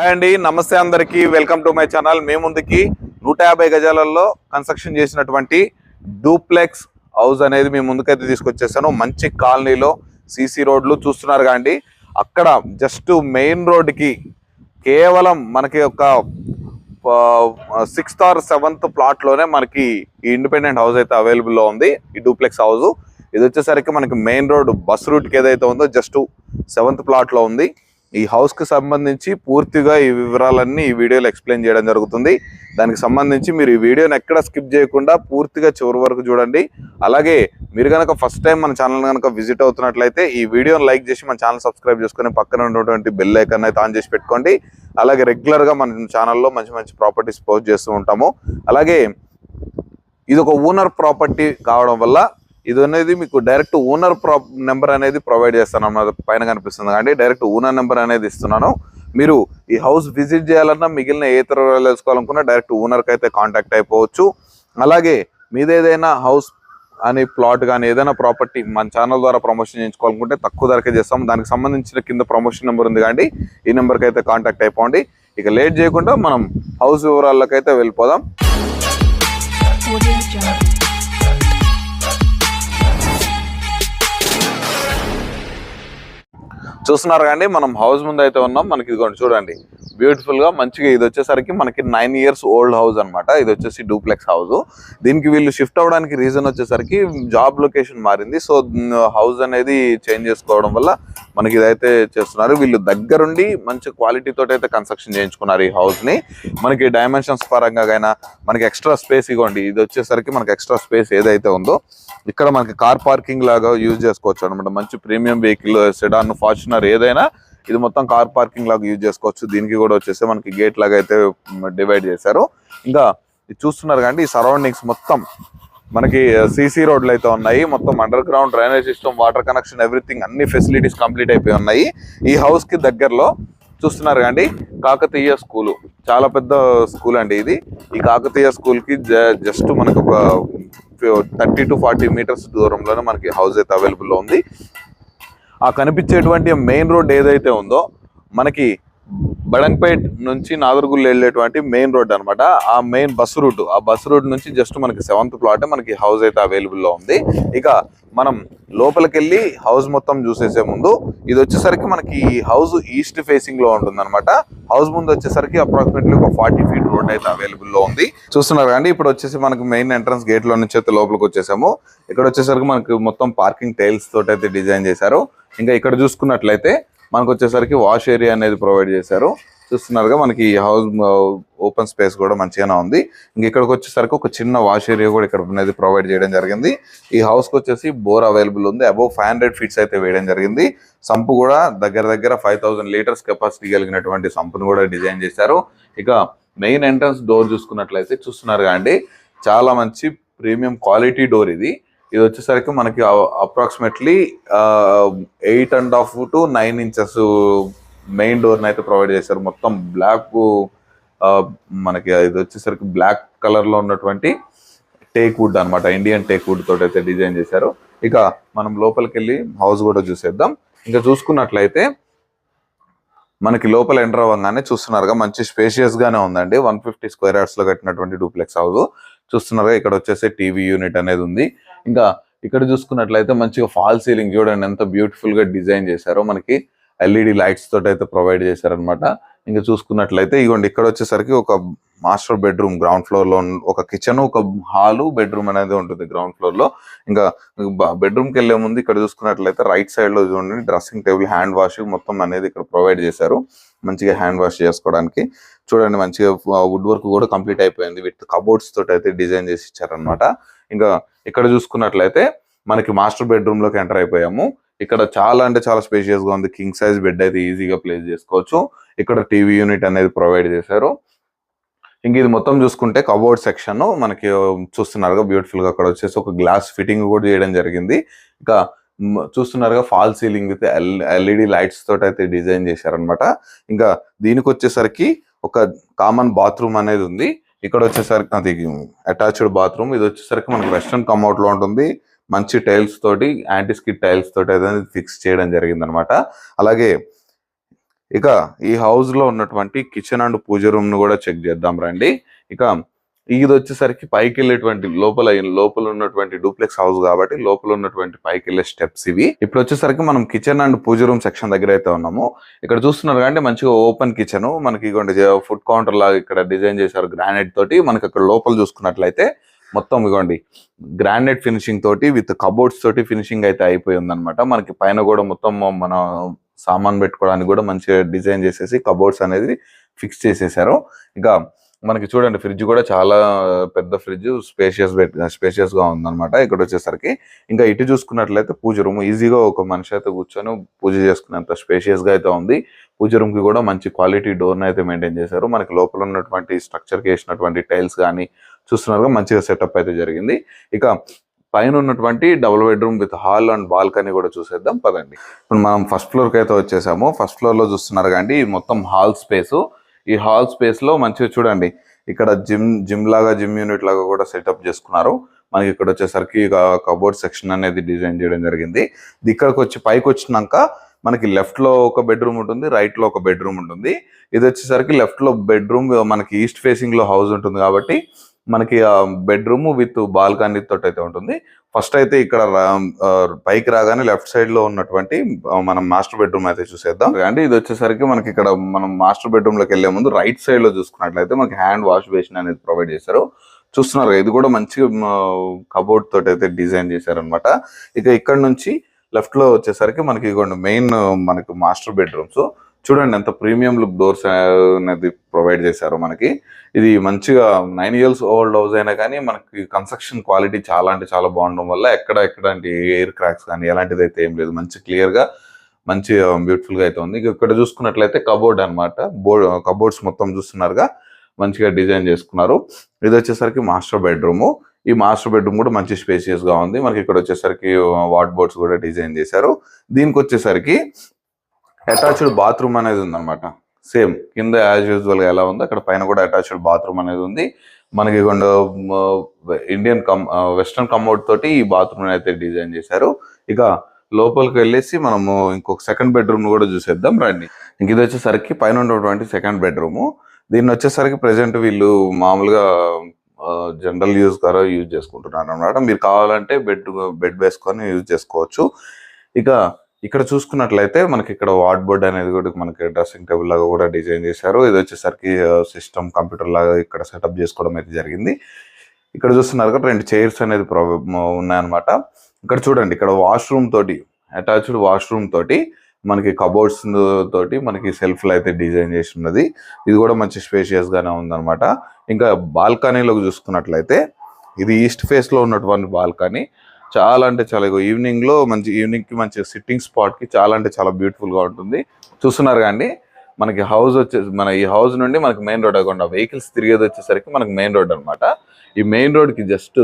Hi అండి నమస్తే అందరికి. వెల్కమ్ టు మై ఛానల్ మే ముందుకి నూట యాభై గజాలలో కన్స్ట్రక్షన్ చేసినటువంటి డూప్లెక్స్ హౌస్ అనేది మీ ముందుకైతే తీసుకొచ్చేసాను. మంచి కాలనీలో సీసీ రోడ్లు చూస్తున్నారు కాండి అక్కడ జస్ట్ మెయిన్ రోడ్కి కేవలం మనకి ఒక సిక్స్త్ ఆర్ సెవెంత్ ప్లాట్లోనే మనకి ఈ ఇండిపెండెంట్ హౌస్ అయితే అవైలబుల్లో ఉంది. ఈ డూప్లెక్స్ హౌస్ ఇది వచ్చేసరికి మనకి మెయిన్ రోడ్ బస్ రూట్కి ఏదైతే ఉందో జస్ట్ సెవెంత్ ప్లాట్లో ఉంది. ఈ హౌస్కి సంబంధించి పూర్తిగా ఈ వివరాలన్నీ ఈ వీడియోలో ఎక్స్ప్లెయిన్ చేయడం జరుగుతుంది. దానికి సంబంధించి మీరు ఈ వీడియోని ఎక్కడ స్కిప్ చేయకుండా పూర్తిగా చివరి వరకు చూడండి. అలాగే మీరు కనుక ఫస్ట్ టైం మన ఛానల్ కనుక విజిట్ అవుతున్నట్లయితే ఈ వీడియోని లైక్ చేసి మన ఛానల్ సబ్స్క్రైబ్ చేసుకొని పక్కన ఉన్నటువంటి బెల్ ఐకన్ అయితే ఆన్ చేసి పెట్టుకోండి. అలాగే రెగ్యులర్గా మన ఛానల్లో మంచి మంచి ప్రాపర్టీస్ పోస్ట్ చేస్తూ ఉంటాము. అలాగే ఇది ఒక ఓనర్ ప్రాపర్టీ కావడం వల్ల ఇది అనేది మీకు డైరెక్ట్ ఓనర్ ప్రా నెంబర్ అనేది ప్రొవైడ్ చేస్తాను. పైన కనిపిస్తుంది. కానీ డైరెక్ట్ ఓనర్ నెంబర్ అనేది ఇస్తున్నాను. మీరు ఈ హౌస్ విజిట్ చేయాలన్నా మిగిలిన ఏ ఇతర తెలుసుకోవాలనుకున్నా డైరెక్ట్ ఓనర్కి అయితే కాంటాక్ట్ అయిపోవచ్చు. అలాగే మీదేదైనా హౌస్ అని ప్లాట్ కానీ ఏదైనా ప్రాపర్టీ మన ఛానల్ ద్వారా ప్రమోషన్ చేయించుకోవాలనుకుంటే తక్కువ ధరకే చేస్తాం. దానికి సంబంధించిన కింద ప్రమోషన్ నెంబర్ ఉంది కానీ ఈ నెంబర్కి అయితే కాంటాక్ట్ అయిపోండి. ఇక లేట్ చేయకుండా మనం హౌస్ వివరాలకైతే వెళ్ళిపోదాం. చూస్తున్నారు కానీ మనం హౌస్ ముందు అయితే ఉన్నాం. మనకి ఇదిగోండి చూడండి. బ్యూటిఫుల్గా మంచిగా ఇది వచ్చేసరికి మనకి నైన్ ఇయర్స్ ఓల్డ్ హౌస్ అనమాట ఇది వచ్చేసి డూప్లెక్స్ హౌస్ దీనికి వీళ్ళు షిఫ్ట్ అవ్వడానికి రీజన్ వచ్చేసరికి జాబ్ లొకేషన్ మారింది. సో హౌస్ అనేది చేంజ్ చేసుకోవడం వల్ల మనకి ఇదైతే చేస్తున్నారు. వీళ్ళు దగ్గరుండి మంచి క్వాలిటీ తోటి అయితే కన్స్ట్రక్షన్ చేయించుకున్నారు ఈ హౌస్ని. మనకి డైమెన్షన్స్ పరంగా అయినా మనకి ఎక్స్ట్రా స్పేస్ ఇవ్వండి ఇది వచ్చేసరికి మనకి ఎక్స్ట్రా స్పేస్ ఏదైతే ఉందో ఇక్కడ మనకి కార్ పార్కింగ్ లాగా యూజ్ చేసుకోవచ్చు అనమాట మంచి ప్రీమియం వెహికల్ సెడాన్ ఫార్చునర్ ఏదైనా ఇది మొత్తం కార్ పార్కింగ్ లాగా యూజ్ చేసుకోవచ్చు. దీనికి కూడా వచ్చేసి మనకి గేట్ లాగా అయితే డివైడ్ చేశారు. ఇంకా ఇది చూస్తున్నారు కానీ ఈ సరౌండింగ్స్ మొత్తం. మనకి సీసీ రోడ్లు అయితే ఉన్నాయి. మొత్తం underground drainage system water connection everything అన్ని ఫెసిలిటీస్ కంప్లీట్ అయిపోయి ఉన్నాయి. ఈ హౌస్కి దగ్గరలో చూస్తున్నారు కండి కాకతీయ స్కూల్ చాలా పెద్ద స్కూల్ అండి ఇది. ఈ కాకతీయ స్కూల్కి జస్ట్ మనకు ఒక థర్టీ టు ఫార్టీ మీటర్స్ దూరంలోనే మనకి హౌస్ అయితే అవైలబుల్లో ఉంది. ఆ కనిపించేటువంటి మెయిన్ రోడ్ ఏదైతే ఉందో మనకి బడంగ్పేట్ నుంచి నాగర్గుల్ వెళ్ళేటువంటి మెయిన్ రోడ్ అన్నమాట. ఆ మెయిన్ బస్ రూట్ ఆ బస్ రూట్ నుంచి జస్ట్ మనకి సెవెంత్ ప్లాట్ మనకి హౌస్ అయితే అవైలబుల్లో ఉంది. ఇక మనం లోపలికి వెళ్ళి హౌస్ మొత్తం చూసేసే ముందు ఇది వచ్చేసరికి మనకి ఈ హౌస్ ఈస్ట్ ఫేసింగ్లో ఉంటుంది అనమాట హౌస్ ముందు వచ్చేసరికి అప్రాక్సిమేట్లీ ఒక ఫార్టీ ఫీట్ రోడ్ అయితే అవైలబుల్లో ఉంది. చూస్తున్నారు కానీ ఇప్పుడు వచ్చేసి మనకి మెయిన్ ఎంట్రన్స్ గేట్లో నుంచి అయితే లోపలికి వచ్చేసాము. ఇక్కడ వచ్చేసరికి మనకి మొత్తం పార్కింగ్ టైల్స్ తోటి అయితే డిజైన్ చేశారు. ఇంకా ఇక్కడ చూసుకున్నట్లయితే మనకు వచ్చేసరికి వాష్ ఏరియా అనేది ప్రొవైడ్ చేశారు. చూస్తున్నారుగా మనకి ఈ హౌస్ ఓపెన్ స్పేస్ కూడా మంచిగానే ఉంది. ఇంక ఇక్కడికి వచ్చేసరికి ఒక చిన్న వాష్ ఏరియా కూడా ఇక్కడ అనేది ప్రొవైడ్ చేయడం జరిగింది. ఈ హౌస్కి వచ్చేసి బోర్ అవైలబుల్ ఉంది. అబౌవ్ ఫైవ్ హండ్రెడ్ ఫీట్స్ అయితే వేయడం జరిగింది. సంపు కూడా దగ్గర దగ్గర ఫైవ్ థౌసండ్ లీటర్స్ కెపాసిటీ కలిగినటువంటి సంపును కూడా డిజైన్ చేశారు. ఇక మెయిన్ ఎంట్రన్స్ డోర్ చూసుకున్నట్లయితే చూస్తున్నారు అండి. చాలా మంచి ప్రీమియం క్వాలిటీ డోర్ ఇది. ఇది వచ్చేసరికి మనకి approximately eight and half to nine inches main డోర్ని అయితే ప్రొవైడ్ చేశారు. మొత్తం బ్లాక్ మనకి ఇది వచ్చేసరికి బ్లాక్ కలర్లో ఉన్నటువంటి టేక్ వుడ్ అన్నమాట. ఇండియన్ టేక్ వుడ్ తోటి అయితే డిజైన్ చేశారు. ఇక మనం లోపలికి వెళ్ళి హౌస్ కూడా చూసేద్దాం. ఇంకా చూసుకున్నట్లయితే మనకి లోపల ఎంటర్ అవ్వగానే చూస్తున్నారుగా మంచి స్పేషియస్ గానే ఉందండి. వన్ ఫిఫ్టీ స్క్వేర్ యార్డ్స్లో కట్టినటువంటి డూప్లెక్స్ హౌస్ చూస్తున్నారు ఇక్కడ వచ్చేసి టీవీ యూనిట్ అనేది ఉంది. ఇంకా ఇక్కడ చూసుకున్నట్లయితే మంచిగా ఫాల్ సీలింగ్ చూడండి ఎంత బ్యూటిఫుల్గా డిజైన్ చేశారో మనకి. ఎల్ఈడి లైట్స్ తోటి అయితే ప్రొవైడ్ చేశారనమాట ఇంకా చూసుకున్నట్లయితే ఇగోండి ఇక్కడ వచ్చేసరికి ఒక మాస్టర్ బెడ్రూమ్ గ్రౌండ్ ఫ్లోర్లో ఒక కిచెన్ ఒక హాలు బెడ్రూమ్ అనేది ఉంటుంది గ్రౌండ్ ఫ్లోర్లో. ఇంకా బెడ్రూమ్కి వెళ్ళే ముందు ఇక్కడ చూసుకున్నట్లయితే రైట్ సైడ్లో చూడండి డ్రెస్సింగ్ టేబుల్ హ్యాండ్ వాష్ మొత్తం అనేది ఇక్కడ ప్రొవైడ్ చేశారు. మంచిగా హ్యాండ్ వాష్ చేసుకోవడానికి. చూడండి మంచిగా వుడ్ వర్క్ కూడా కంప్లీట్ అయిపోయింది విత్ కబోర్డ్స్ తోటి అయితే డిజైన్ చేసి ఇచ్చారనమాట ఇంకా ఇక్కడ చూసుకున్నట్లయితే మనకి మాస్టర్ బెడ్రూమ్లోకి ఎంటర్ అయిపోయాము. ఇక్కడ చాలా అంటే చాలా స్పేషియస్గా ఉంది. కింగ్ సైజ్ బెడ్ అయితే ఈజీగా ప్లేస్ చేసుకోవచ్చు. ఇక్కడ టీవీ యూనిట్ అనేది ప్రొవైడ్ చేశారు. ఇంక ఇది మొత్తం చూసుకుంటే కబోర్డ్ సెక్షన్ మనకి చూస్తున్నారుగా బ్యూటిఫుల్గా అక్కడ వచ్చేసి ఒక గ్లాస్ ఫిట్టింగ్ కూడా చేయడం జరిగింది. ఇంకా చూస్తున్నారుగా fall ceiling with LED lights తోటి అయితే డిజైన్ చేశారనమాట ఇంకా దీనికి వచ్చేసరికి ఒక కామన్ బాత్రూమ్ అనేది ఉంది. ఇక్కడ వచ్చేసరికి అది అటాచ్డ్ బాత్రూమ్ ఇది వచ్చేసరికి మనకి వెస్ట్రన్ కమ్అట్లో ఉంటుంది. మంచి టైల్స్ తోటి యాంటీ స్కిడ్ టైల్స్ తోటి అనేది ఫిక్స్ చేయడం జరిగింది అనమాట అలాగే ఇక ఈ హౌస్లో ఉన్నటువంటి కిచెన్ అండ్ పూజ రూమ్ను కూడా చెక్ చేద్దాం రండి. ఇక ఇది వచ్చేసరికి పైకి వెళ్ళేటువంటి లోపల లోపల ఉన్నటువంటి డూప్లెక్స్ హౌస్ కాబట్టి లోపల ఉన్నటువంటి పైకి వెళ్ళే స్టెప్స్ ఇవి. ఇప్పుడు వచ్చేసరికి మనం kitchen and puja room section దగ్గర అయితే ఉన్నాము. ఇక్కడ చూస్తున్నారు కాబట్టి మంచిగా ఓపెన్ కిచెన్. మనకి ఇగోండి ఫుడ్ కౌంటర్ లాగా ఇక్కడ డిజైన్ చేశారు గ్రానైట్ తోటి. మనకి అక్కడ లోపల చూసుకున్నట్లయితే మొత్తం ఇగోండి గ్రానైట్ ఫినిషింగ్ తోటి విత్ కబోర్డ్స్ తోటి ఫినిషింగ్ అయితే అయిపోయి ఉందనమాట మనకి పైన కూడా మొత్తం మన సామాన్ పెట్టుకోవడానికి కూడా మంచిగా డిజైన్ చేసేసి కబోర్డ్స్ అనేది ఫిక్స్ చేసేసారు. ఇక మనకి చూడండి ఫ్రిడ్జ్ కూడా చాలా పెద్ద ఫ్రిడ్జ్ స్పేషియస్ స్పేషియస్గా ఉందన్నమాట ఇక్కడ వచ్చేసరికి. ఇంకా ఇటు చూసుకున్నట్లయితే పూజ రూమ్ ఈజీగా ఒక మనిషి అయితే కూర్చొని పూజ చేసుకునేంత స్పేషియస్గా అయితే ఉంది. పూజ రూమ్కి కూడా మంచి క్వాలిటీ డోర్ అయితే మెయింటైన్ చేశారు. మనకి లోపల ఉన్నటువంటి స్ట్రక్చర్కి వేసినటువంటి టైల్స్ కానీ చూస్తున్నారుగా మంచిగా సెటప్ అయితే జరిగింది. ఇక పైన ఉన్నటువంటి double bedroom with hall and balcony కూడా చూసేద్దాం పదండి. ఇప్పుడు మనం ఫస్ట్ ఫ్లోర్కి అయితే వచ్చేసాము. ఫస్ట్ ఫ్లోర్లో చూస్తున్నారు కానీ మొత్తం హాల్ స్పేస్ ఈ హాల్ స్పేస్లో మంచిగా చూడండి ఇక్కడ జిమ్ జిమ్ లాగా జిమ్ యూనిట్ లాగా కూడా సెటప్ చేసుకున్నారు. మనకి ఇక్కడ వచ్చేసరికి కబోర్డ్ సెక్షన్ అనేది డిజైన్ చేయడం జరిగింది. ఇక్కడికి వచ్చి పైకి వచ్చినాక మనకి లెఫ్ట్లో ఒక బెడ్రూమ్ ఉంటుంది రైట్లో ఒక బెడ్రూమ్ ఉంటుంది. ఇది వచ్చేసరికి లెఫ్ట్లో బెడ్రూమ్ మనకి ఈస్ట్ ఫేసింగ్లో హౌస్ ఉంటుంది కాబట్టి మనకి బెడ్రూమ్ విత్ బాల్కనీ తోటి అయితే ఉంటుంది. ఫస్ట్ అయితే ఇక్కడ పైకి రాగానే లెఫ్ట్ సైడ్లో ఉన్నటువంటి మనం మాస్టర్ బెడ్రూమ్ అయితే చూసేద్దాం. అంటే ఇది వచ్చేసరికి మనకి ఇక్కడ మనం మాస్టర్ బెడ్రూమ్లోకి వెళ్ళే ముందు రైట్ సైడ్లో చూసుకున్నట్లయితే మనకి హ్యాండ్ వాష్ బేసిన్ అనేది ప్రొవైడ్ చేశారు. చూస్తున్నారు ఇది కూడా మంచిగా కబోర్డ్ తోటి అయితే డిజైన్ చేశారనమాట ఇక ఇక్కడ నుంచి లెఫ్ట్లో వచ్చేసరికి మనకి ఇగోండి మెయిన్ మనకి మాస్టర్ బెడ్రూమ్స్. చూడండి ఎంత ప్రీమియం లుక్ డోర్స్ అనేది ప్రొవైడ్ చేశారు మనకి. ఇది మంచిగా నైన్ ఇయర్స్ ఓల్డ్ హౌస్ అయినా కానీ మనకి కన్స్ట్రక్షన్ క్వాలిటీ చాలా అంటే చాలా బాగుండడం వల్ల ఎక్కడ ఎక్కడంటి ఎయిర్ క్రాక్స్ కానీ ఎలాంటిది అయితే ఏం లేదు. మంచి క్లియర్గా మంచి బ్యూటిఫుల్గా అయితే ఉంది. ఇక్కడ చూసుకున్నట్లయితే కబోర్డ్ అనమాట బోర్డ్ కబోర్డ్స్ మొత్తం చూస్తున్నారుగా. మంచిగా డిజైన్ చేసుకున్నారు. ఇది వచ్చేసరికి మాస్టర్ బెడ్రూమ్ ఈ మాస్టర్ బెడ్రూమ్ కూడా మంచి స్పేసియస్గా ఉంది. మనకి ఇక్కడ వచ్చేసరికి వాట్ బోర్డ్స్ కూడా డిజైన్ చేశారు. దీనికి వచ్చేసరికి అటాచ్డ్ బాత్రూమ్ అనేది ఉందన్నమాట. సేమ్ కింద యాజ్ యూజువల్గా ఎలా ఉందో అక్కడ పైన కూడా అటాచ్డ్ బాత్రూమ్ అనేది ఉంది. మనకి కొండ ఇండియన్ కమ్ వెస్ట్రన్ కమౌట్ తోటి ఈ బాత్రూమ్ అయితే డిజైన్ చేశారు. ఇక లోపలికి వెళ్ళేసి మనము ఇంకొక సెకండ్ బెడ్రూమ్ కూడా చూసేద్దాం రండి. ఇంక ఇది వచ్చేసరికి పైన ఉన్నటువంటి సెకండ్ బెడ్రూమ్ దీన్ని వచ్చేసరికి ప్రెసెంట్ వీళ్ళు మామూలుగా జనరల్ యూజ్ ద్వారా యూజ్ చేసుకుంటున్నారు అనమాట మీరు కావాలంటే బెడ్ బెడ్ వేసుకొని యూజ్ చేసుకోవచ్చు. ఇక ఇక్కడ చూసుకున్నట్లయితే మనకి ఇక్కడ వార్డ్ బోర్డ్ అనేది కూడా మనకి డ్రెస్సింగ్ టేబుల్ లాగా కూడా డిజైన్ చేశారు. ఇది వచ్చేసరికి సిస్టమ్ కంప్యూటర్ లాగా ఇక్కడ సెటప్ చేసుకోవడం అయితే జరిగింది. ఇక్కడ చూస్తున్నారు కదా రెండు చైర్స్ అనేది ఉన్నాయన్నమాట. ఇక్కడ చూడండి ఇక్కడ వాష్రూమ్ తోటి అటాచ్డ్ వాష్రూమ్ తోటి మనకి కబోర్డ్స్ తోటి మనకి సెల్ఫ్లు అయితే డిజైన్ చేసి ఉన్నది. ఇది కూడా మంచి స్పేషియస్ గానే ఉందన్నమాట. ఇంకా బాల్కనీలోకి చూసుకున్నట్లయితే ఇది ఈస్ట్ ఫేస్లో ఉన్నటువంటి బాల్కనీ. చాలా అంటే చాలా ఈవినింగ్లో మంచి ఈవినింగ్కి మంచి సిట్టింగ్ స్పాట్కి చాలా అంటే చాలా బ్యూటిఫుల్గా ఉంటుంది. చూస్తున్నారు కానీ మనకి హౌస్ వచ్చేసి మన ఈ హౌస్ నుండి మనకి మెయిన్ రోడ్ అవ్వకుండా వెహికల్స్ తిరిగేది వచ్చేసరికి మనకి మెయిన్ రోడ్ అన్నమాట. ఈ మెయిన్ రోడ్కి జస్ట్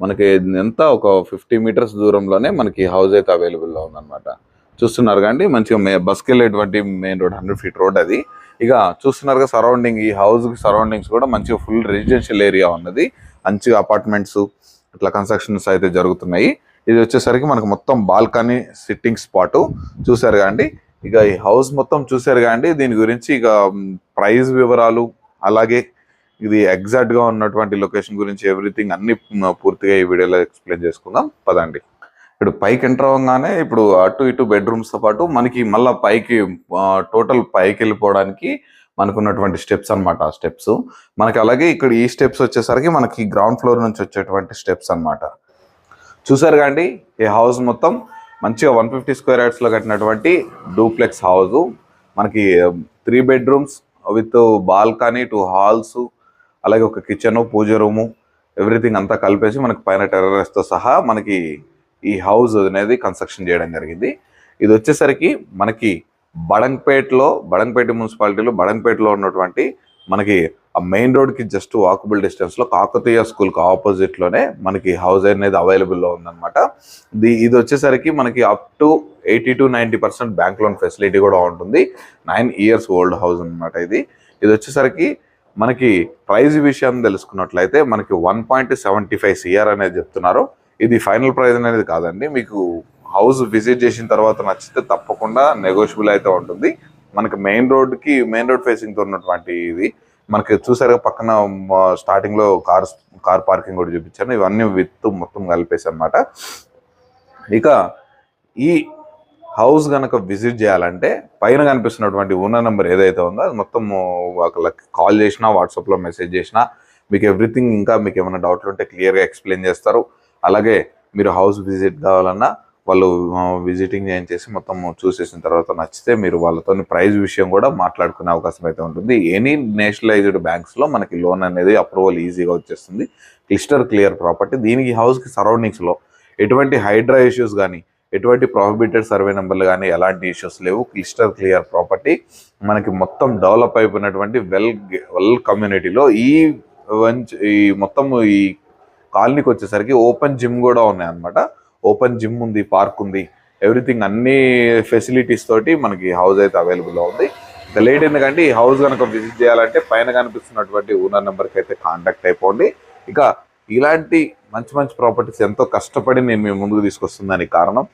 మనకి ఎంత ఒక ఫిఫ్టీ మీటర్స్ దూరంలోనే మనకి హౌస్ అయితే అవైలబుల్లో ఉందన్నమాట. చూస్తున్నారు కానీ మంచిగా మే బస్కి వెళ్ళేటువంటి main road hundred feet road అది. ఇక చూస్తున్నారుగా సరౌండింగ్ ఈ హౌస్ సరౌండింగ్స్ కూడా మంచిగా ఫుల్ రెసిడెన్షియల్ ఏరియా ఉన్నది. మంచిగా అపార్ట్మెంట్స్ ఇట్లా కన్స్ట్రక్షన్స్ అయితే జరుగుతున్నాయి. ఇది వచ్చేసరికి మనకు మొత్తం బాల్కనీ సిట్టింగ్ స్పాట్ చూసారు కాండి ఇక ఈ హౌస్ మొత్తం చూసారు కాండి దీని గురించి ఇక ప్రైస్ వివరాలు అలాగే ఇది ఎగ్జాక్ట్గా ఉన్నటువంటి లొకేషన్ గురించి ఎవ్రీథింగ్ అన్ని పూర్తిగా ఈ వీడియోలో ఎక్స్ప్లెయిన్ చేసుకుందాం. పదండి. ఇప్పుడు పైకి ఎంటర్ అవ్వగానే ఇప్పుడు అటు ఇటు బెడ్రూమ్స్తో పాటు మనకి మళ్ళీ పైకి టోటల్ పైకి వెళ్ళిపోవడానికి మనకున్నటువంటి స్టెప్స్ అనమాట ఆ స్టెప్స్ మనకి అలాగే ఇక్కడ ఈ స్టెప్స్ వచ్చేసరికి మనకి గ్రౌండ్ ఫ్లోర్ నుంచి వచ్చేటువంటి స్టెప్స్ అన్నమాట. చూసారు కాండి ఈ హౌస్ మొత్తం మంచిగా వన్ ఫిఫ్టీ స్క్వేర్ యార్డ్స్లో కట్టినటువంటి డూప్లెక్స్ హౌస్ మనకి three bedrooms with balcony two halls అలాగే ఒక కిచెన్ పూజ రూము ఎవ్రీథింగ్ అంతా కలిపేసి మనకి పైన టెర్రస్తో సహా మనకి ఈ హౌస్ అనేది కన్స్ట్రక్షన్ చేయడం జరిగింది. ఇది వచ్చేసరికి మనకి బడంగ్పేటలో బడంగ్పేట మున్సిపాలిటీలో బడంగ్పేటలో ఉన్నటువంటి మనకి ఆ మెయిన్ రోడ్కి జస్ట్ వాకబుల్ డిస్టెన్స్లో కాకతీయ స్కూల్ ఆపోజిట్లోనే మనకి హౌస్ అనేది అవైలబుల్లో ఉందన్నమాట. ది ఇది వచ్చేసరికి మనకి up to eighty to ninety percent bank loan facility కూడా ఉంటుంది. నైన్ ఇయర్స్ ఓల్డ్ హౌస్ అన్నమాట ఇది. ఇది వచ్చేసరికి మనకి ప్రైజ్ విషయం తెలుసుకున్నట్లయితే మనకి one point seventy five CR అనేది చెప్తున్నారు. ఇది ఫైనల్ ప్రైజ్ అనేది కాదండి. మీకు హౌస్ విజిట్ చేసిన తర్వాత నచ్చితే తప్పకుండా నెగోషియబుల్ అయితే ఉంటుంది. మనకి మెయిన్ రోడ్కి మెయిన్ రోడ్ ఫేసింగ్తో ఉన్నటువంటి ఇది. మనకి చూసారుగా పక్కన స్టార్టింగ్లో కార్ కార్ పార్కింగ్ కూడా చూపించాను ఇవన్నీ విత్ మొత్తం కలిపేసి అనమాట ఇక ఈ హౌస్ కనుక విజిట్ చేయాలంటే పైన కనిపిస్తున్నటువంటి ఓనర్ నెంబర్ ఏదైతే ఉందో అది మొత్తం వాళ్ళకి కాల్ చేసినా వాట్సాప్లో మెసేజ్ చేసినా మీకు ఎవ్రీథింగ్ ఇంకా మీకు ఏమైనా డౌట్లు ఉంటే క్లియర్గా ఎక్స్ప్లెయిన్ చేస్తారు. అలాగే మీరు హౌస్ విజిట్ కావాలన్నా వాళ్ళు విజిటింగ్ చేయించేసి మొత్తం చూసేసిన తర్వాత నచ్చితే మీరు వాళ్ళతో ప్రైజ్ విషయం కూడా మాట్లాడుకునే అవకాశం అయితే ఉంటుంది. ఎనీ నేషనలైజ్డ్ బ్యాంక్స్లో మనకి లోన్ అనేది అప్రూవల్ ఈజీగా వచ్చేస్తుంది. క్లిస్టర్ క్లియర్ ప్రాపర్టీ దీనికి హౌస్కి సరౌండింగ్స్లో ఎటువంటి హైడ్రా ఇష్యూస్ కానీ ఎటువంటి ప్రాహిబిటెడ్ సర్వే నెంబర్లు కానీ ఎలాంటి ఇష్యూస్ లేవు. క్లిస్టర్ క్లియర్ ప్రాపర్టీ మనకి మొత్తం డెవలప్ అయిపోయినటువంటి వెల్ వెల్ కమ్యూనిటీలో ఈ వంచ్ ఈ మొత్తం ఈ కాలనీకి వచ్చేసరికి ఓపెన్ జిమ్ కూడా ఉన్నాయి అనమాట ఓపెన్ జిమ్ ఉంది పార్క్ ఉంది. ఎవ్రీథింగ్ అన్ని ఫెసిలిటీస్ తోటి మనకి హౌస్ అయితే అవైలబుల్లో ఉంది. ఇంకా లేట్ ఎందుకంటే ఈ హౌస్ కనుక విజిట్ చేయాలంటే పైన కనిపిస్తున్నటువంటి ఓనర్ నెంబర్కి అయితే కాంటాక్ట్ అయిపోండి. ఇక ఇలాంటి మంచి మంచి ప్రాపర్టీస్ ఎంతో కష్టపడి నేను మీ ముందుకు తీసుకొస్తుందానికి కారణం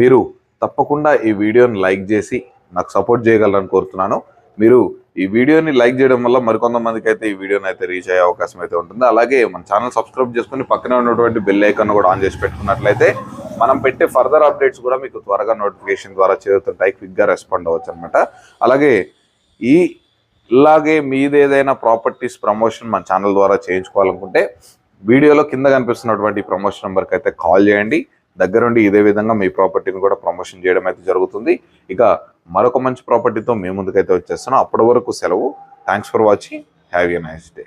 మీరు తప్పకుండా ఈ వీడియోని లైక్ చేసి నాకు సపోర్ట్ చేయగలరని కోరుతున్నాను. మీరు ఈ వీడియోని లైక్ చేయడం వల్ల మరికొంతమందికి అయితే ఈ వీడియోని అయితే రీచ్ అయ్యే అవకాశం అయితే ఉంటుంది. అలాగే మన ఛానల్ సబ్స్క్రైబ్ చేసుకుని పక్కనే ఉన్నటువంటి బెల్ ఐకాన్ కూడా ఆన్ చేసి పెట్టుకున్నట్లయితే మనం పెట్టే ఫర్దర్ అప్డేట్స్ కూడా మీకు త్వరగా నోటిఫికేషన్ ద్వారా చేరుతుంటాయి. క్విక్గా రెస్పాండ్ అవ్వచ్చు అనమాట అలాగే ఈ ఇలాగే మీది ఏదైనా ప్రాపర్టీస్ ప్రమోషన్ మన ఛానల్ ద్వారా చేయించుకోవాలనుకుంటే వీడియోలో కింద కనిపిస్తున్నటువంటి ప్రమోషన్ నెంబర్కి అయితే కాల్ చేయండి. దగ్గరుండి ఇదే విధంగా మీ ప్రాపర్టీని కూడా ప్రమోషన్ చేయడం అయితే జరుగుతుంది. ఇక మరొక మంచి ప్రాపర్టీతో మీ ముందుకైతే వచ్చేస్తున్నాం. అప్పటి వరకు సెలవు. Thanks for watching have a nice day